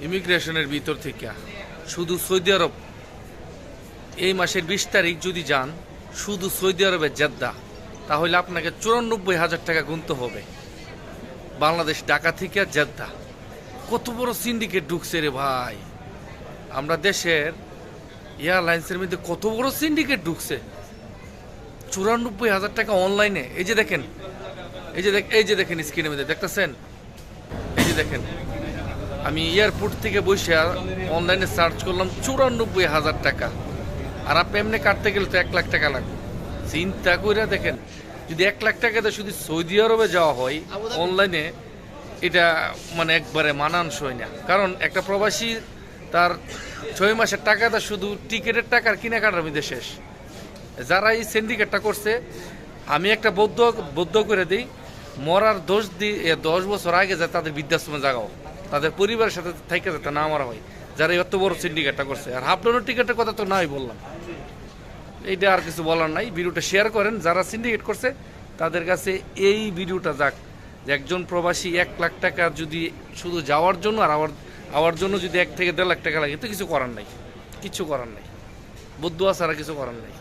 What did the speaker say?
ইমিগ্রেশনের ভিতর থেকে। শুধু সৌদি আরব। এই মাসের বিশ তারিখ যদি যান, শুধু সৌদি আরবের জেদ্দা, তাহলে আপনাকে চুরানব্বই হাজার টাকা গুনতে হবে। বাংলাদেশ ঢাকা থেকে জেদ্দা। কত বড় সিন্ডিকেট ঢুকছে রে ভাই। আমরা দেশের এয়ারলাইন্সের মধ্যে কত বড় সিন্ডিকেট ঢুকছে। চুরানব্বই হাজার টাকা অনলাইনে। এই যে দেখেন, এই যে দেখ এই যে দেখেন স্ক্রিনের মধ্যে। দেখতেছেন? এই যে দেখেন। আমি এয়ারপোর্ট থেকে বসে অনলাইনে সার্চ করলাম চুরানব্বই হাজার টাকা। আর আপনি এমনি কাটতে গেলে তো এক লাখ টাকা লাগবে। চিন্তা করে দেখেন, যদি এক লাখ টাকাতে শুধু সৌদি আরবে যাওয়া হয়, অনলাইনে এটা মানে একবারে মানানসই না। কারণ একটা প্রবাসী তার ছয় মাসের টাকাটা শুধু টিকিটের টাকার কেনাকাটার মধ্যে শেষ। যারা এই সিন্ডিকেটটা করছে, আমি একটা বৌদ্ধ বৌদ্ধ করে দিই, মরার দোষ এ দশ বছর আগে যায় তাদের বৃদ্ধাশ্রমে জাগাও। তাদের পরিবারের সাথে থেকে যাতে না মারা হয়, যারা এত বড় সিন্ডিকেটটা করছে। আর হাফ ডলার টিকিটের কথা তো নাই বললাম। এইটা আর কিছু বলার নাই। ভিডিওটা শেয়ার করেন, যারা সিন্ডিকেট করছে, তাদের কাছে এই ভিডিওটা যাক, যে একজন প্রবাসী এক লাখ টাকা যদি শুধু যাওয়ার জন্য আর আবার আওয়ার জন্য যদি এক থেকে দেড় লাখ টাকা লাগে, তো কিছু করার নাই। কিছু করার নাই। বৌদ্ধ ছাড়া কিছু করার নাই।